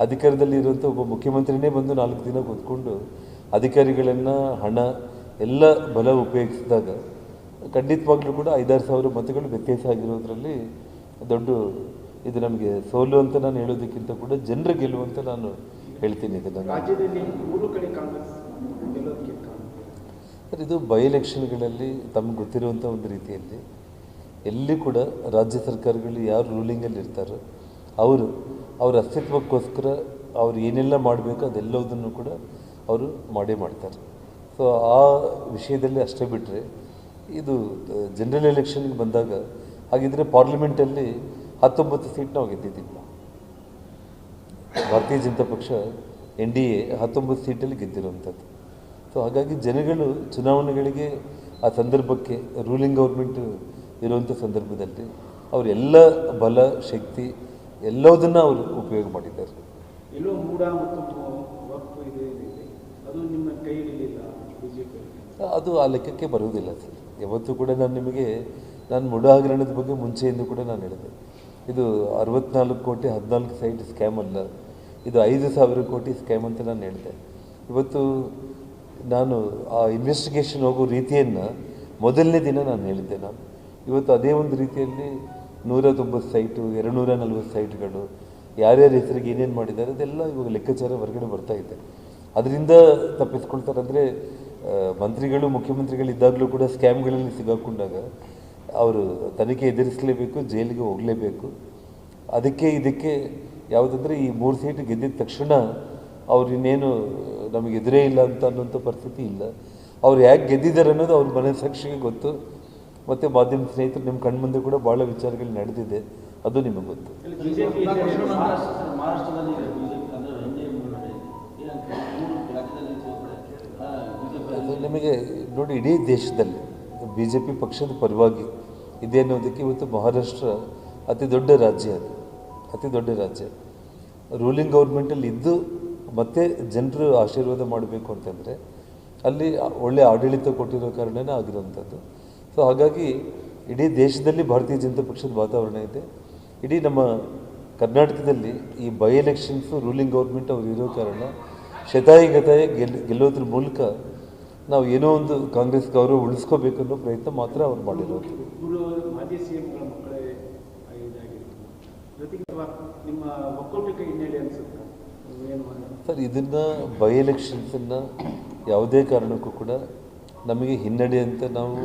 ಅಧಿಕಾರದಲ್ಲಿ ಇರುವಂಥ ಒಬ್ಬ ಮುಖ್ಯಮಂತ್ರಿನೇ ಬಂದು ನಾಲ್ಕು ದಿನ ಕೂತ್ಕೊಂಡು ಅಧಿಕಾರಿಗಳನ್ನು ಹಣ ಎಲ್ಲ ಬಲ ಉಪಯೋಗಿಸಿದಾಗ ಖಂಡಿತವಾಗ್ಲೂ ಕೂಡ ಐದಾರು ಸಾವಿರ ಮತಗಳು ವ್ಯತ್ಯಾಸ ಆಗಿರೋದ್ರಲ್ಲಿ ದೊಡ್ಡ ಇದು ನಮಗೆ ಸೋಲು ಅಂತ ನಾನು ಹೇಳೋದಕ್ಕಿಂತ ಕೂಡ ಜನರ ಗೆಲುವು ಅಂತ ನಾನು ಹೇಳ್ತೀನಿ ಇದನ್ನು. ಸರ್ ಇದು ಬೈ ಎಲೆಕ್ಷನ್ಗಳಲ್ಲಿ ತಮ್ಗೆ ಗೊತ್ತಿರುವಂಥ ಒಂದು ರೀತಿಯಲ್ಲಿ ಎಲ್ಲಿ ಕೂಡ ರಾಜ್ಯ ಸರ್ಕಾರಗಳು ಯಾರು ರೂಲಿಂಗಲ್ಲಿ ಇರ್ತಾರೋ ಅವರು ಅವರ ಅಸ್ತಿತ್ವಕ್ಕೋಸ್ಕರ ಅವ್ರು ಏನೆಲ್ಲ ಮಾಡಬೇಕು ಅದೆಲ್ಲದನ್ನು ಕೂಡ ಅವರು ಮಾಡೇ ಮಾಡ್ತಾರೆ. ಸೊ ಆ ವಿಷಯದಲ್ಲಿ ಅಷ್ಟೇ ಬಿಟ್ಟರೆ ಇದು ಜನರಲ್ ಎಲೆಕ್ಷನ್ಗೆ ಬಂದಾಗ ಹಾಗಿದ್ರೆ ಪಾರ್ಲಿಮೆಂಟಲ್ಲಿ ಹತ್ತೊಂಬತ್ತು ಸೀಟ್ ನಾವು ಗೆದ್ದಿದ್ದಿಲ್ಲ ಭಾರತೀಯ ಜನತಾ ಪಕ್ಷ ಎನ್ ಡಿ ಎ ಹತ್ತೊಂಬತ್ತು ಸೀಟಲ್ಲಿ ಗೆದ್ದಿರುವಂಥದ್ದು. ಸೊ ಹಾಗಾಗಿ ಜನಗಳು ಚುನಾವಣೆಗಳಿಗೆ ಆ ಸಂದರ್ಭಕ್ಕೆ ರೂಲಿಂಗ್ ಗೌರ್ಮೆಂಟ್ ಇರುವಂಥ ಸಂದರ್ಭದಲ್ಲಿ ಅವರೆಲ್ಲ ಬಲ, ಶಕ್ತಿ ಎಲ್ಲದನ್ನು ಅವರು ಉಪಯೋಗ ಮಾಡಿದ್ದಾರೆ. ಎಲ್ಲೋ ಮೂಡ ಮತ್ತು ಇದೆ ಅದು ನಿಮ್ಮ ಅದು ಆ ಲೆಕ್ಕಕ್ಕೆ ಬರುವುದಿಲ್ಲ ಸರ್. ಯಾವತ್ತೂ ಕೂಡ ನಾನು ನಿಮಗೆ ನಾನು ಮುಡ ಹಗರಣದ ಬಗ್ಗೆ ಮುಂಚೆಯಿಂದ ಕೂಡ ನಾನು ಹೇಳಿದೆ. ಇದು ಅರವತ್ನಾಲ್ಕು ಕೋಟಿ ಹದಿನಾಲ್ಕು ಸೈಟ್ ಸ್ಕ್ಯಾಮ್ ಅಲ್ಲ. ಇದು ಐದು ಸಾವಿರ ಕೋಟಿ ಸ್ಕ್ಯಾಮ್ ಅಂತ ನಾನು ಹೇಳಿದೆ. ಇವತ್ತು ನಾನು ಆ ಇನ್ವೆಸ್ಟಿಗೇಷನ್ ಹೋಗೋ ರೀತಿಯನ್ನು ಮೊದಲನೇ ದಿನ ನಾನು ಹೇಳಿದ್ದೆ ನಾನು. ಇವತ್ತು ಅದೇ ಒಂದು ರೀತಿಯಲ್ಲಿ ನೂರ ತೊಂಬತ್ತು ಸೈಟು ಎರಡು ನೂರ ನಲ್ವತ್ತು ಸೈಟ್ಗಳು, ಯಾರ್ಯಾರ ಹೆಸರಿಗೆ ಏನೇನು ಮಾಡಿದ್ದಾರೆ, ಅದೆಲ್ಲ ಇವಾಗ ಲೆಕ್ಕಾಚಾರ ಹೊರಗಡೆ ಬರ್ತಾ ಇದೆ. ಅದರಿಂದ ತಪ್ಪಿಸ್ಕೊಳ್ತಾರೆ ಅಂದರೆ ಮಂತ್ರಿಗಳು, ಮುಖ್ಯಮಂತ್ರಿಗಳು ಇದ್ದಾಗಲೂ ಕೂಡ ಸ್ಕ್ಯಾಮ್ಗಳಲ್ಲಿ ಸಿಗಾಕೊಂಡಾಗ ಅವರು ತನಿಖೆ ಎದುರಿಸಲೇಬೇಕು, ಜೈಲಿಗೆ ಹೋಗಲೇಬೇಕು. ಅದಕ್ಕೆ ಇದಕ್ಕೆ ಯಾವುದಂದರೆ ಈ ಮೂರು ಸೀಟ್ ಗೆದ್ದಿದ ತಕ್ಷಣ ಅವ್ರು ಇನ್ನೇನು ನಮಗೆ ಎದುರೇ ಇಲ್ಲ ಅಂತ ಅನ್ನೋಂಥ ಪರಿಸ್ಥಿತಿ ಇಲ್ಲ. ಅವ್ರು ಯಾಕೆ ಗೆದ್ದಿದ್ದಾರೆ ಅನ್ನೋದು ಅವ್ರ ಮನಸ್ಸಾಕ್ಷಿಗೆ ಗೊತ್ತು. ಮತ್ತು ಮಾಧ್ಯಮ ಸ್ನೇಹಿತರು ನಿಮ್ಮ ಕಣ್ಮುಂದೆ ಕೂಡ ಭಾಳ ವಿಚಾರಗಳು ನಡೆದಿದೆ. ಅದು ನಿಮಗೆ ಗೊತ್ತು. ನಿಮಗೆ ನೋಡಿ ಇಡೀ ದೇಶದಲ್ಲಿ ಬಿ ಜೆ ಪಿ ಪಕ್ಷದ ಪರವಾಗಿ ಇದೆ ಅನ್ನೋದಕ್ಕೆ ಇವತ್ತು ಮಹಾರಾಷ್ಟ್ರ ಅತಿ ದೊಡ್ಡ ರಾಜ್ಯ ಅದು. ಅತಿ ದೊಡ್ಡ ರಾಜ್ಯ. ರೂಲಿಂಗ್ ಗೌರ್ಮೆಂಟಲ್ಲಿ ಇದ್ದು ಮತ್ತೆ ಜನರು ಆಶೀರ್ವಾದ ಮಾಡಬೇಕು ಅಂತಂದರೆ ಅಲ್ಲಿ ಒಳ್ಳೆಯ ಆಡಳಿತ ಕೊಟ್ಟಿರೋ ಕಾರಣನೇ ಆಗಿರೋವಂಥದ್ದು. ಸೊ ಹಾಗಾಗಿ ಇಡೀ ದೇಶದಲ್ಲಿ ಭಾರತೀಯ ಜನತಾ ಪಕ್ಷದ ವಾತಾವರಣ ಇದೆ. ಇಡೀ ನಮ್ಮ ಕರ್ನಾಟಕದಲ್ಲಿ ಈ ಬೈ ಎಲೆಕ್ಷನ್ಸು ರೂಲಿಂಗ್ ಗೌರ್ಮೆಂಟ್ ಅವರು ಇರೋ ಕಾರಣ ಶತಾಯಿ ಗತಾಯಿ ಗೆಲ್ ಗೆಲ್ಲೋದ್ರ ಮೂಲಕ ನಾವು ಏನೋ ಒಂದು ಕಾಂಗ್ರೆಸ್ ಗೌರವ ಉಳಿಸ್ಕೋಬೇಕು ಅನ್ನೋ ಪ್ರಯತ್ನ ಮಾತ್ರ ಅವ್ರು ಮಾಡಿರೋದು? ಸರ್ ಇದನ್ನು ಬೈ ಎಲೆಕ್ಷನ್ಸನ್ನು ಯಾವುದೇ ಕಾರಣಕ್ಕೂ ಕೂಡ ನಮಗೆ ಹಿನ್ನಡೆ ಅಂತ ನಾವು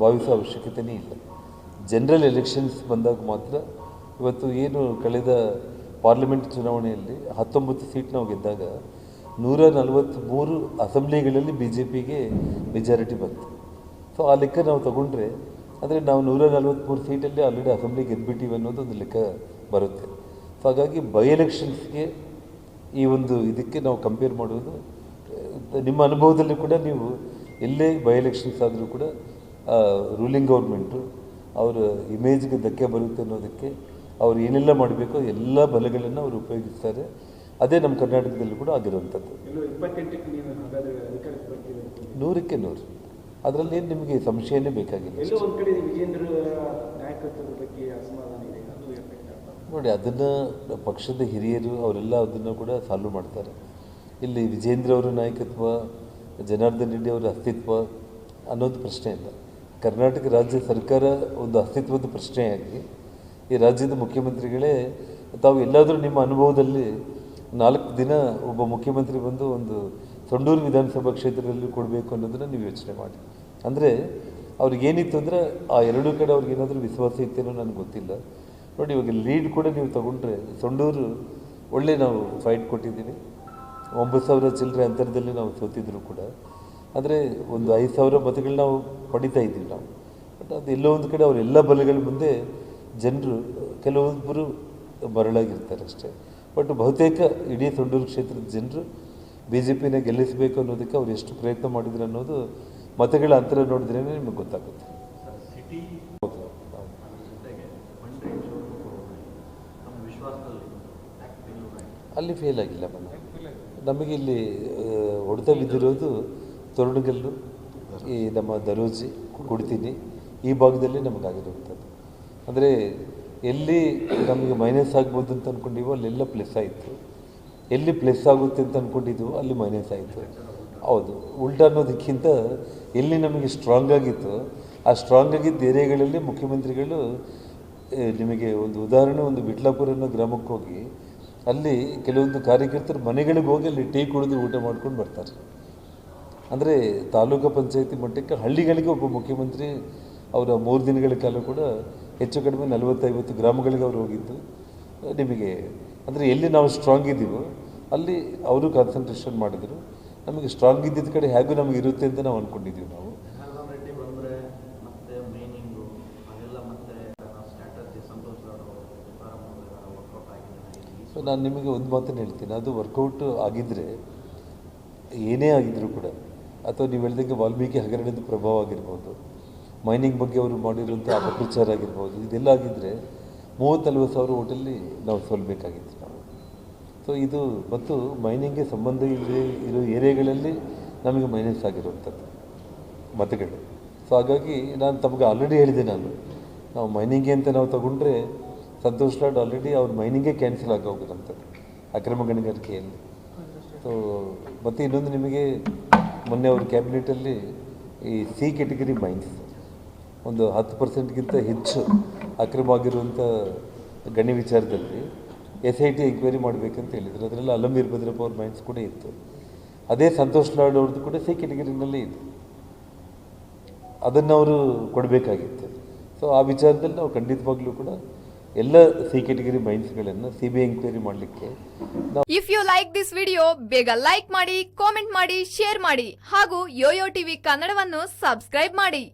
ಭಾವಿಸೋ ಅವಶ್ಯಕತೆಯೇ ಇಲ್ಲ. ಜನರಲ್ ಎಲೆಕ್ಷನ್ಸ್ ಬಂದಾಗ ಮಾತ್ರ ಇವತ್ತು ಏನು ಕಳೆದ ಪಾರ್ಲಿಮೆಂಟ್ ಚುನಾವಣೆಯಲ್ಲಿ ಹತ್ತೊಂಬತ್ತು ಸೀಟ್ ನಾವು ಗೆದ್ದಾಗ ನೂರ ನಲವತ್ತ್ಮೂರು ಅಸೆಂಬ್ಲಿಗಳಲ್ಲಿ ಬಿ ಜೆ ಪಿಗೆ ಮೆಜಾರಿಟಿ ಬಂತು. ಸೊ ಆ ಲೆಕ್ಕ ನಾವು ತಗೊಂಡ್ರೆ ಅಂದರೆ ನಾವು ನೂರ ನಲವತ್ತ್ಮೂರು ಸೀಟಲ್ಲಿ ಆಲ್ರೆಡಿ ಅಸೆಂಬ್ಲಿ ಗೆದ್ಬಿಟ್ಟಿವಿ ಅನ್ನೋದು ಒಂದು ಲೆಕ್ಕ ಬರುತ್ತೆ. ಸೊ ಹಾಗಾಗಿ ಬೈ ಎಲೆಕ್ಷನ್ಸ್ಗೆ ಈ ಒಂದು ಇದಕ್ಕೆ ನಾವು ಕಂಪೇರ್ ಮಾಡೋದು ನಿಮ್ಮ ಅನುಭವದಲ್ಲಿ ಕೂಡ ನೀವು ಎಲ್ಲೇ ಬೈ ಎಲೆಕ್ಷನ್ಸ್ ಆದರೂ ಕೂಡ ರೂಲಿಂಗ್ ಗೌರ್ಮೆಂಟು ಅವರ ಇಮೇಜ್ಗೆ ಧಕ್ಕೆ ಬರುತ್ತೆ ಅನ್ನೋದಕ್ಕೆ ಅವ್ರು ಏನೆಲ್ಲ ಮಾಡಬೇಕೋ ಎಲ್ಲ ಬಲಗಳನ್ನು ಅವರು ಉಪಯೋಗಿಸ್ತಾರೆ. ಅದೇ ನಮ್ಮ ಕರ್ನಾಟಕದಲ್ಲಿ ಕೂಡ ಆಗಿರುವಂಥದ್ದು. ನೂರಕ್ಕೆ ನೂರು. ಅದರಲ್ಲಿ ಏನು ನಿಮಗೆ ಸಂಶಯನೇ ಬೇಕಾಗಿಲ್ಲ ನೋಡಿ ಅದನ್ನು ಪಕ್ಷದ ಹಿರಿಯರು ಅವರೆಲ್ಲ ಅದನ್ನು ಕೂಡ ಸಾಲ್ವ್ ಮಾಡ್ತಾರೆ. ಇಲ್ಲಿ ವಿಜೇಂದ್ರ ಅವರ ನಾಯಕತ್ವ ಜನಾರ್ದನ್ ರೆಡ್ಡಿ ಅವರ ಅಸ್ತಿತ್ವ ಅನ್ನೋದು ಪ್ರಶ್ನೆ ಇಲ್ಲ. ಕರ್ನಾಟಕ ರಾಜ್ಯ ಸರ್ಕಾರ ಒಂದು ಅಸ್ತಿತ್ವದ ಪ್ರಶ್ನೆಯಾಗಿ, ಈ ರಾಜ್ಯದ ಮುಖ್ಯಮಂತ್ರಿಗಳೇ, ತಾವು ಎಲ್ಲಾದರೂ ನಿಮ್ಮ ಅನುಭವದಲ್ಲಿ ನಾಲ್ಕು ದಿನ ಒಬ್ಬ ಮುಖ್ಯಮಂತ್ರಿ ಬಂದು ಒಂದು ಸಂಡೂರು ವಿಧಾನಸಭಾ ಕ್ಷೇತ್ರದಲ್ಲಿ ಕೊಡಬೇಕು ಅನ್ನೋದನ್ನು ನೀವು ಯೋಚನೆ ಮಾಡಿ. ಅಂದರೆ, ಅವ್ರಿಗೇನಿತ್ತು ಅಂದರೆ ಆ ಎರಡೂ ಕಡೆ ಅವ್ರಿಗೇನಾದರೂ ವಿಶ್ವಾಸ ಇತ್ತೇನೋ ನನಗೆ ಗೊತ್ತಿಲ್ಲ. ನೋಡಿ, ಇವಾಗ ಲೀಡ್ ಕೂಡ ನೀವು ತಗೊಂಡ್ರೆ ಸಂಡೂರು ಒಳ್ಳೆ ನಾವು ಫೈಟ್ ಕೊಟ್ಟಿದ್ದೀವಿ. ಒಂಬತ್ತು ಸಾವಿರ ಚಿಲ್ಲರೆ ಅಂತರದಲ್ಲಿ ನಾವು ಸೋತಿದ್ರು ಕೂಡ. ಆದರೆ ಒಂದು ಐದು ಸಾವಿರ ಮತಗಳನ್ನ ನಾವು ಪಡಿತಾ ಇದ್ದೀವಿ ನಾವು. ಬಟ್ ಅದು ಎಲ್ಲೋ ಒಂದು ಕಡೆ ಅವರೆಲ್ಲ ಬಲಗಳ ಮುಂದೆ ಜನರು, ಕೆಲವೊಬ್ಬರು ಮರಳಾಗಿರ್ತಾರೆ ಅಷ್ಟೇ. ಬಟ್ ಬಹುತೇಕ ಇಡೀ ತೊಂಡೂರು ಕ್ಷೇತ್ರದ ಜನರು ಬಿ ಜೆ ಪಿನ ಗೆಲ್ಲಿಸಬೇಕು ಅನ್ನೋದಕ್ಕೆ ಅವ್ರು ಎಷ್ಟು ಪ್ರಯತ್ನ ಮಾಡಿದ್ರು ಅನ್ನೋದು ಮತಗಳ ಅಂತರ ನೋಡಿದ್ರೆ ನಿಮಗೆ ಗೊತ್ತಾಗುತ್ತೆ. ಅಲ್ಲಿ ಫೇಲ್ ಆಗಿಲ್ಲ ನಮಗೆ ಇಲ್ಲಿ ಹೊಡೆತ ಬಿದ್ದಿರೋದು ತೋರಣಗಲ್ಲು ಈ ನಮ್ಮ ದರೋಜಿ ಕುಡ್ತೀನಿ, ಈ ಭಾಗದಲ್ಲಿ ನಮಗಾಗಿರುವಂಥದ್ದು ಅಂದರೆ ಎಲ್ಲಿ ನಮಗೆ ಮೈನಸ್ ಆಗ್ಬೋದು ಅಂತ ಅಂದ್ಕೊಂಡಿವೋ ಅಲ್ಲೆಲ್ಲ ಪ್ಲಸ್ ಆಯಿತು. ಎಲ್ಲಿ ಪ್ಲಸ್ ಆಗುತ್ತೆ ಅಂತ ಅಂದ್ಕೊಂಡಿದ್ವೋ ಅಲ್ಲಿ ಮೈನಸ್ ಆಯಿತು. ಹೌದು, ಉಲ್ಟಾ ಅನ್ನೋದಕ್ಕಿಂತ ಎಲ್ಲಿ ನಮಗೆ ಸ್ಟ್ರಾಂಗ್ ಆಗಿತ್ತು, ಆ ಸ್ಟ್ರಾಂಗ್ ಆಗಿದ್ದ ಏರಿಯಾಗಳಲ್ಲಿ ಮುಖ್ಯಮಂತ್ರಿಗಳು ನಿಮಗೆ ಒಂದು ಉದಾಹರಣೆ, ಒಂದು ಬಿಟ್ಲಾಪುರ ಅನ್ನೋ ಗ್ರಾಮಕ್ಕೆ ಹೋಗಿ ಅಲ್ಲಿ ಕೆಲವೊಂದು ಕಾರ್ಯಕರ್ತರು ಮನೆಗಳಿಗೆ ಹೋಗಿ ಅಲ್ಲಿ ಟೀ ಕುಡಿದು ಊಟ ಮಾಡ್ಕೊಂಡು ಬರ್ತಾರೆ. ಅಂದರೆ ತಾಲೂಕು ಪಂಚಾಯತಿ ಮಟ್ಟಕ್ಕೆ ಹಳ್ಳಿಗಳಿಗೆ ಒಬ್ಬ ಮುಖ್ಯಮಂತ್ರಿ ಅವರ ಮೂರು ದಿನಗಳ ಕಾಲ ಕೂಡ ಹೆಚ್ಚು ಕಡಿಮೆ ನಲವತ್ತೈವತ್ತು ಗ್ರಾಮಗಳಿಗೆ ಅವರು ಹೋಗಿದ್ದು. ನಿಮಗೆ ಅಂದರೆ ಎಲ್ಲಿ ನಾವು ಸ್ಟ್ರಾಂಗ್ ಇದ್ದೀವೋ ಅಲ್ಲಿ ಅವರು ಕಾನ್ಸಂಟ್ರೇಷನ್ ಮಾಡಿದರು. ನಮಗೆ ಸ್ಟ್ರಾಂಗ್ ಇದ್ದಿದ್ದ ಕಡೆ ಹೇಗೂ ನಮಗೆ ಇರುತ್ತೆ ಅಂತ ನಾವು ಅಂದ್ಕೊಂಡಿದ್ದೀವಿ ನಾವು. ಸೊ ನಾನು ನಿಮಗೆ ಒಂದು ಮಾತನ್ನು ಹೇಳ್ತೀನಿ. ಅದು ವರ್ಕೌಟ್ ಆಗಿದ್ದರೆ ಏನೇ ಆಗಿದ್ದರೂ ಕೂಡ ಅಥವಾ ನೀವು ಹೇಳಿದಂಗೆ ವಾಲ್ಮೀಕಿ ಹಗರಣದ ಪ್ರಭಾವ ಆಗಿರ್ಬೋದು ಮೈನಿಂಗ್ ಬಗ್ಗೆ ಅವರು ಮಾಡಿರುವಂಥ ಅಪಪ್ರಚಾರ ಆಗಿರ್ಬೋದು. ಇದೆಲ್ಲ ಆಗಿದ್ದರೆ ಮೂವತ್ತು ನಲ್ವತ್ತು ಸಾವಿರ ಓಟಲ್ಲಿ ನಾವು ಸೋಲ್ಬೇಕಾಗಿತ್ತು ನಾವು. ಸೊ ಇದು ಮತ್ತು ಮೈನಿಂಗ್ಗೆ ಸಂಬಂಧ ಇಲ್ಲದೆ ಇರೋ ಏರಿಯಾಗಳಲ್ಲಿ ನಮಗೆ ಮೈನಸ್ ಆಗಿರುವಂಥದ್ದು ಮತಗಳು. ಸೊ ಹಾಗಾಗಿ ನಾನು ತಮಗೆ ಆಲ್ರೆಡಿ ಹೇಳಿದೆ ನಾನು. ನಾವು ಮೈನಿಂಗ್ಗೆ ಅಂತ ನಾವು ತಗೊಂಡ್ರೆ ಸಂತೋಷ್ ಲಾಡ್ ಆಲ್ರೆಡಿ ಅವ್ರ ಮೈನಿಂಗೇ ಕ್ಯಾನ್ಸಲ್ ಆಗೋಗಿರೋಂಥದ್ದು ಅಕ್ರಮ ಗಣಿಗಾರಿಕೆಯಲ್ಲಿ. ಸೊ ಮತ್ತು ಇನ್ನೊಂದು ನಿಮಗೆ ಮೊನ್ನೆ ಅವ್ರ ಕ್ಯಾಬಿನೆಟಲ್ಲಿ ಈ ಸಿ ಕೆಟಗರಿ ಮೈನ್ಸ್ ಒಂದು ಹತ್ತು ಪರ್ಸೆಂಟ್ಗಿಂತ ಹೆಚ್ಚು ಅಕ್ರಮವಾಗಿರುವಂಥ ಗಣಿ ವಿಚಾರದಲ್ಲಿ ಎಸ್ ಐ ಟಿ ಎಂಕ್ವೈರಿ ಮಾಡಬೇಕಂತ ಹೇಳಿದರು. ಅದರಲ್ಲಿ ಅಲಂ ವೀರಭದ್ರಪ್ಪ ಅವ್ರ ಮೈನ್ಸ್ ಕೂಡ ಇತ್ತು. ಅದೇ ಸಂತೋಷ್ ಲಾಡ್ ಅವ್ರದ್ದು ಕೂಡ ಸಿ ಕೆಟಗರಿನಲ್ಲೇ ಇದೆ. ಅದನ್ನು ಅವರು ಕೊಡಬೇಕಾಗಿತ್ತು. ಸೊ ಆ ವಿಚಾರದಲ್ಲಿ ನಾವು ಖಂಡಿತವಾಗ್ಲೂ ಕೂಡ ಎಲ್ಲ ಸಿ ಕೆಟಗರಿ ಮೈನ್ಸ್ಗಳನ್ನು ಸಿ ಬಿ ಎಂಕ್ವೈರಿ ಮಾಡಲಿಕ್ಕೆ if you like this video ಬೇಗ ಲೈಕ್ ಮಾಡಿ ಕಾಮೆಂಟ್ ಮಾಡಿ ಶೇರ್ ಮಾಡಿ ಹಾಗೂ ಯೋಯೋ ಟಿವಿ ಕನ್ನಡವನ್ನು ಸಬ್ಸ್ಕ್ರೈಬ್ ಮಾಡಿ.